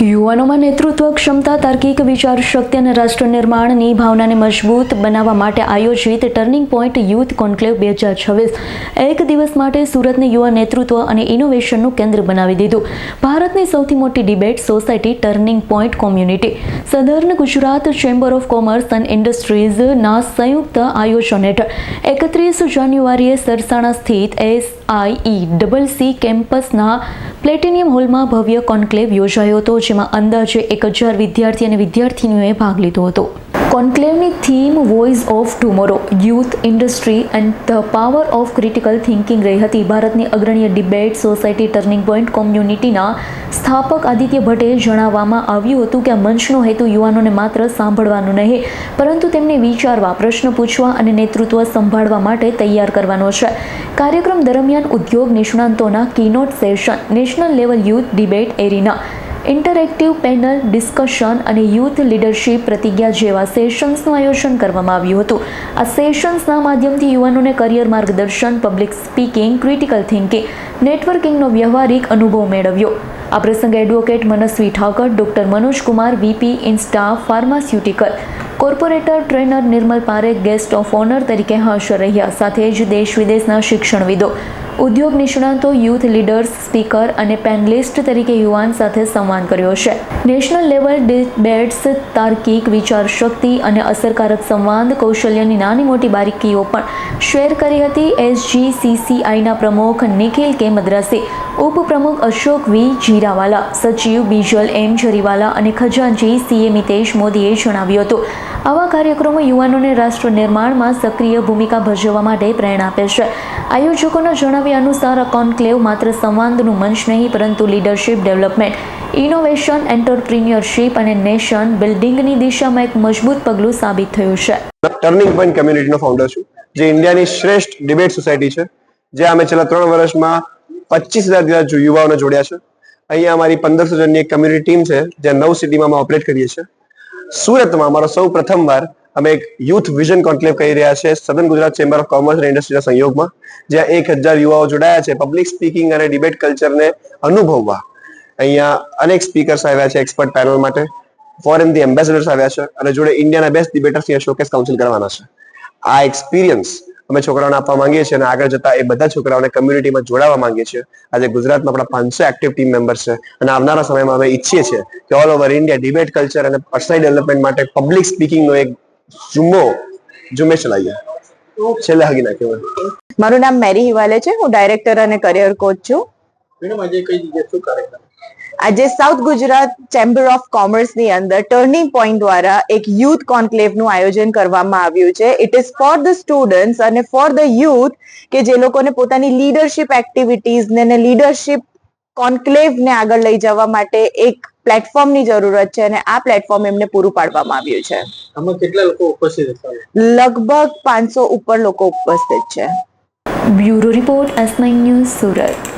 યુવાનોમાં નેતૃત્વ ક્ષમતા, તાર્કિક વિચાર શક્તિ અને રાષ્ટ્ર નિર્માણની ભાવનાને મજબૂત બનાવવા માટે આયોજિત ટર્નિંગ પોઈન્ટ યુથ કોન્ક્લેવ બે હજાર છવ્વીસ. એક દિવસ માટે સુરતને યુવા નેતૃત્વ અને ઇનોવેશનનું કેન્દ્ર બનાવી દીધું. ભારતની સૌથી મોટી debate society turning point community. Southern Gujarat chamber of commerce and ઇન્ડસ્ટ્રીઝના સંયુક્ત આયોજન હેઠળ એકત્રીસ જાન્યુઆરીએ સરસાણા સ્થિત એસઆઈ ડબલ સી કેમ્પસના પ્લેટિનિયમ હોલમાં ભવ્ય કોન્ક્લેવ યોજાયો હતો જેમાં અંદાજે એક હજાર વિદ્યાર્થી અને વિદ્યાર્થીનીઓએ ભાગ લીધો હતો. કોન્ક્લેવની theme voice of tomorrow youth industry and the power of critical thinking રહી હતી. ભારતની અગ્રણીય ડિબેટ સોસાયટી ટર્નિંગ પોઈન્ટ કોમ્યુનિટીના સ્થાપક આદિત્ય ભટ્ટે જણાવવામાં આવ્યું હતું કે આ મંચનો હેતુ યુવાનોને માત્ર સાંભળવાનો નહીં, પરંતુ તેમને વિચારવા, પ્રશ્ન પૂછવા અને નેતૃત્વ સંભાળવા માટે તૈયાર કરવાનો છે. કાર્યક્રમ દરમિયાન ઉદ્યોગ નિષ્ણાંતોના keynote session national level youth debate arena interactive panel, discussion અને યુથ લીડરશિપ પ્રતિજ્ઞા જેવા સેશન્સનું આયોજન કરવામાં આવ્યું હતું. આ સેશન્સના માધ્યમથી યુવાનોને કરિયર માર્ગદર્શન, પબ્લિક સ્પીકિંગ, ક્રિટિકલ થિંકિંગ, નેટવર્કિંગનો વ્યવહારિક અનુભવ મેળવ્યો. આ પ્રસંગે advocate Manasvi Thakar, doctor Manoj Kumar, VP in staff, pharmaceutical, corporator trainer Nirmal Parekh, guest of honour તરીકે હાજર રહ્યા, સાથે જ દેશ વિદેશના શિક્ષણવિદો ઉદ્યોગ નિષ્ણાતો, યુથ લીડર્સ, સ્પીકર અને પેનલિસ્ટ તરીકે યુવાન સાથે સંવાદ કર્યો છે. નેશનલ લેવલ ડિબેટ્સ તાર્કિક, વિચાર શક્તિ અને અસરકારક સંવાદ કૌશલ્યની નાની મોટી બારીકીઓ પણ શેર કરી હતી એસજીસીસીઆઈના પ્રમુખ નિખિલ કે મદ્રાસી. ઉપપ્રમુખ અશોક વી. જીરાવાલા, સચિવ બીજલ એમ જરીવાલા અને ખજાનજી સીએ મિતેશ મોદીએ જણાવ્યું હતું. આવા કાર્યક્રમો યુવાનોને રાષ્ટ્ર નિર્માણમાં સક્રિય ભૂમિકા ભજવવા માટે પ્રેરણા આપે છે. આયોજકોના જણાવ્યા અનુસાર આ કોન્ક્લેવ માત્ર સંવાદનું મંચ નહીં, પરંતુ લીડરશિપ ડેવલપમેન્ટ ઇનોવેશન એન્ટરપ્રિન્યોરશિપ અને નેશન બિલ્ડિંગની દિશામાં એક મજબૂત પગલું સાબિત થયું છે. ટર્નિંગ પોઈન્ટ કમ્યુનિટીનો ફાઉન્ડર છું. જે ઇન્ડિયાની શ્રેષ્ઠ ડિબેટ સોસાયટી છે. જે અમે છેલ્લા ત્રણ વર્ષમાં પચીસ હજાર જેટલા યુવાઓને જોડ્યા છે. અહીંયા અમારી પંદરસો જણની એક કમ્યુનિટી ટીમ છે, જે નવ સિટીમાં અમે ઓપરેટ કરીએ છીએ. સુરતમાં અમારો સૌ પ્રથમવાર અમે એક યુથ વિઝન કોન્ક્લેવ કરી રહ્યા છે સદન ગુજરાત ચેમ્બર ઓફ કોમર્સ અને ઇન્ડસ્ટ્રીના સંયોગમાં, જ્યાં એક હજાર યુવાઓ જોડાયા છે પબ્લિક સ્પીકિંગ અને ડિબેટ કલ્ચરને અનુભવવા. અહીંયા અનેક સ્પીકર્સ આવ્યા છે એક્સપર્ટ પેનલ માટે ફોરેનથી એમ્બેસેડર્સ આવ્યા છે, અને જોડે ઇન્ડિયાના બેસ્ટ ડિબેટર્સ અહીંયા શોકેસ કાઉન્સિલ કરવાના છે. આ એક્સપિરિયન્સ અમે છોકરાઓને આપવા માંગીએ છીએ અને આગળ જતા એ બધા છોકરાઓને કમ્યુનિટીમાં જોડાવા માંગીએ છીએ. આજે ગુજરાતમાં આપણા પાંચસો એક્ટિવ ટીમ મેમ્બર્સ છે અને આવનારા સમયમાં અમે ઈચ્છીએ છીએ કે all over India debate culture અને પર્સનલ ડેવલપમેન્ટ માટે પબ્લિક સ્પીકિંગનો એક ઝુમ્મો ઝુંબેશ ચલાવીએ. છેલ્લે હગી નાખ્યો મારું નામ મેરી હિવાલે છે. હું ડાયરેક્ટર અને કરિયર કોચ છું. મેડમ આજે કઈ જગ્યાએ શું કાર્યક્રમ? આજે સાઉથ ગુજરાત ચેમ્બર ઓફ કોમર્સની અંદર ટર્નિંગ પોઈન્ટ દ્વારા એક યુથ કોન્ક્લેવનું આયોજન કરવામાં આવ્યું છે. It is for the students અને ફોર ધ યુથ કે જે લોકોને પોતાની લીડરશિપ એક્ટિવિટીઝ ને લીડરશિપ કોન્ક્લેવ ને આગળ લઈ જવા માટે એક પ્લેટફોર્મની જરૂરત છે અને આ પ્લેટફોર્મ એમને પૂરું પાડવામાં આવ્યું છે. આમાં કેટલા લોકો ઉપસ્થિત હતા? લગભગ પાંચસો ઉપર લોકો ઉપસ્થિત છે. Bureau report S nine news Surat.